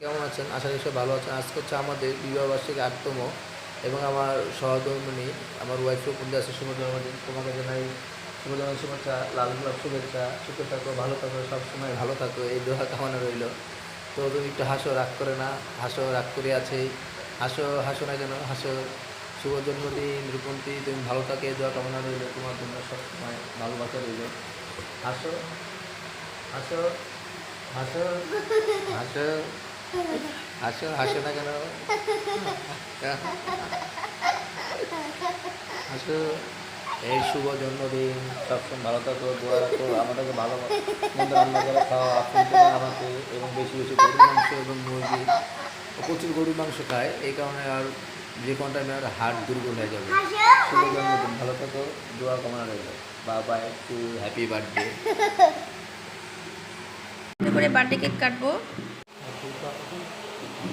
কেমন আছেন? আশা করি ভালো আছেন। আজকে হচ্ছে আমাদের বিবাহবার্ষিকী আটতম এবং আমার সহধর্মিনী, আমার ওয়াইফও পূজা আছে শুভ জন্মদিন তোমাকে জানাই শুভ জন্মদিন শুভেচ্ছা, লাল গোলাপ, শুভেচ্ছা, সুখে থাকো, ভালো থাকো, সবসময় ভালো থাকো, এই দোয়া কামনা রইল। তো তুমি একটু হাসো, রাগ করে না, হাসো, রাগ করে আছে। হাসো হাসো না কেন, হাসো। শুভ জন্মদিন, রূপন্তী, তুমি ভালো থাকে, এই দোয়া কামনা রইল। তোমার জন্য সবসময় ভালোবাসা রইল। হাসো হাসো হাসো হাসো। হাসো হাসো না কেন? হাসো। এই শুভ জন্মদিন সবসময় ভালো থাকো দোয়া রাখো আমাদেরকে ভালো মন্দ রান্না করে খাওয়া আপনি আমাকে এবং বেশি বেশি গরুর মাংস এবং মুরগি। প্রচুর গরুর মাংস খায় এই কারণে আর যে কোনো টাইমে আর হার্ট দুর্বল হয়ে যাবে। শুভ জন্মদিন ভালো থাকো দোয়া কামনা রইল। বাবা একটু হ্যাপি বার্থডে করে বার্থডে কেক কাটবো।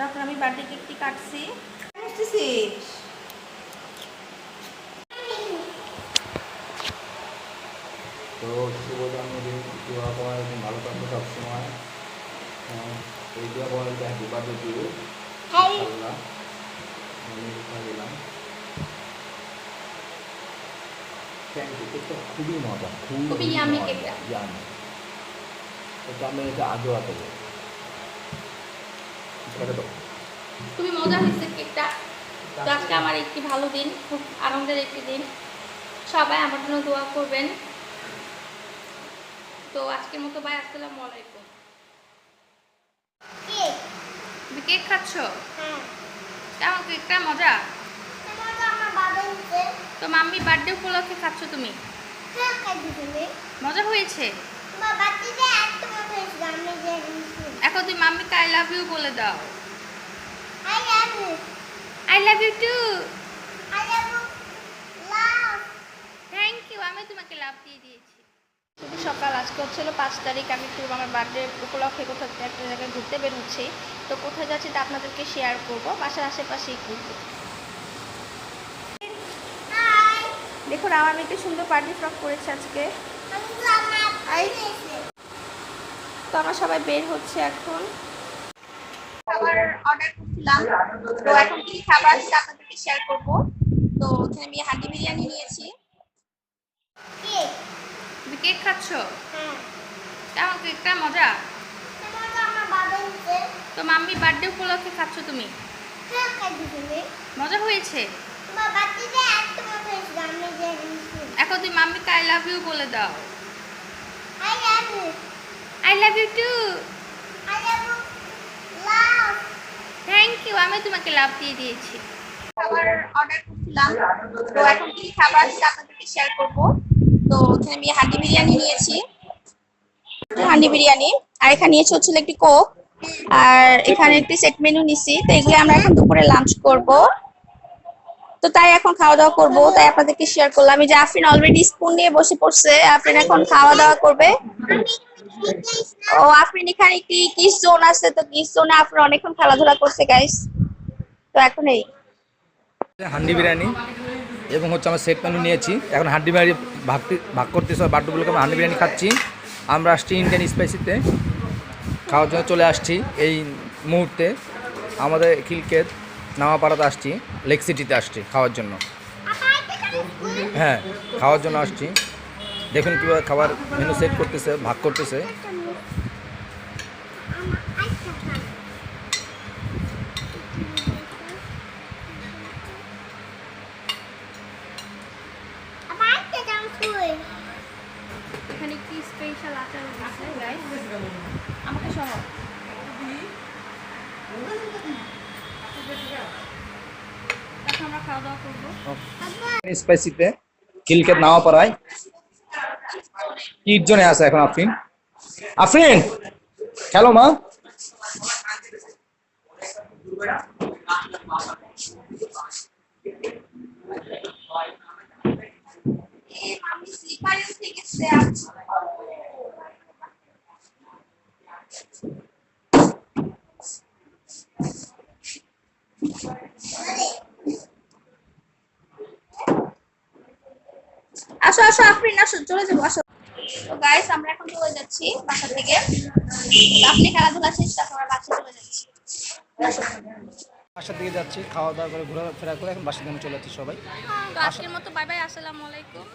তারপর আমি বার্থডে কেকটি কাটছি। তো দোয়া ভালো থাকবে সবসময়। হ্যাঁ, এই দোয়া হ্যাপি বার্থডে টু ইউ আল্লাহ দিলাম থ্যাংক ইউ কেকটা খুবই মজা খুবই yummy কেকটা। ইয়ামি এটা আমি এটা আজও আছে দাও। খুবই মজা হয়েছে কেকটা। তো আজকে আমার একটি ভালো দিন খুব আনন্দের একটি দিন। সবাই আমার জন্য দোয়া করবেন। তো আজকের মতো ভাই আসসালামু আলাইকুম। তুমি কেক খাচ্ছ? হ্যাঁ। কেমন কেকটা? মজা? তো মাম্মি বার্থডে উপলক্ষে খাচ্ছ তুমি? হ্যাঁ মজা হয়েছে তোমার বাচ্চাটা একটা মতো হয়েছিল আমি যে তুমি মাম্মিকে আই লাভ ইউ বলে দাও। I love you I love you too I love you love thank you আমি তোমাকে লাভ দিয়ে দিয়েছি। শুভ সকাল আজকে হচ্ছিল পাঁচ তারিখ আমি একটু আমার বার্থডে উপলক্ষে কোথাও একটা জায়গায় ঘুরতে বের হচ্ছি তো কোথায় যাচ্ছি তা আপনাদেরকে শেয়ার করব বাসার আশেপাশেই ঘুরবো দেখুন আমার মেয়ে কি সুন্দর পার্টি ফ্রক করেছে আজকে। তো আমার সবাই বের হচ্ছে এখন। খাবার অর্ডার করছিলাম। তো এখন কি খাবার সেটা আপনাদেরকে শেয়ার করব। তো এখানে আমি হান্ডি বিরিয়ানি নিয়েছি। তুমি কেক খাচ্ছ? হ্যাঁ। কেমন কেকটা মজা? তোমার তো মাম্মি বার্থডে উপলক্ষে খাচ্ছ তুমি? হ্যাঁ খাই দিছিলে মজা হয়েছে? এখন তুমি মাম্মিকে আই লাভ ইউ বলে দাও। I love you I love you too I love you love thank you আমি তোমাকে লাভ দিয়ে দিয়েছি। খাবার অর্ডার করছিলাম। তো এখন কি খাবার সেটা আপনাদেরকে শেয়ার করব। তো এখানে আমি হান্ডি বিরিয়ানি নিয়েছি। হান্ডি বিরিয়ানি। আর এখানে নিয়েছি হচ্ছিল একটি কোক আর এখানে একটি সেট মেনু নিছি। তো এগুলো আমরা এখন দুপুরে লাঞ্চ করব। তো তাই এখন খাওয়া দাওয়া করব। তাই আপনাদেরকে শেয়ার করলাম। এই যে আফরিন অলরেডি স্পুন নিয়ে বসে পড়ছে। আফরিন এখন খাওয়া দাওয়া করবে। ও আফরিন এখানে একটি কিস জোন আছে? তো কিস জোনে আফরিন অনেকক্ষণ খেলাধুলা করছে গাইস তো এখন এই। হান্ডি বিরিয়ানি এবং হচ্ছে আমার সেট মেনু নিয়েছি। এখন হান্ডি বিরিয়ানি ভাগ ভাগ করতেছে বার্থডেগুলোকে আমরা হান্ডি বিরিয়ানি খাচ্ছি। আমরা আসছি ইন্ডিয়ান স্পাইসিতে খাওয়ার জন্য চলে আসছি এই মুহূর্তে। আমাদের খিলকেত নামাপাড়াতে আসছি লেক সিটিতে আসছি, খাওয়ার জন্য। হ্যাঁ খাওয়ার জন্য আসছি। দেখুন কীভাবে খাবার মেনু সেট করতেছে ভাগ করতেছে। এখানে কি স্পেশাল আচার আছে গাইস আমাকে সহ এখন আমরা খাওয়া দাওয়া করব। স্পাইসিতে খিলকেত নামাপাড়ায় কিট জোনে আছে এখন আফরিন? আফরিন! খেলো মা। এ আসো আসো আফরিন আসো চলে যাব আসো। তো গাইস আমরা এখন চলে যাচ্ছি বাসা থেকে। তো আপনি খেলাধুলা শেষ তারপর আমরা বাসা চলে যাচ্ছি। বাসার দিকে যাচ্ছি খাওয়া দাওয়া করে ঘোরাফেরা করে এখন বাসার দিকে চলে যাচ্ছি সবাই। তো আজকের মতো বাই বাই আসসালামু আলাইকুম।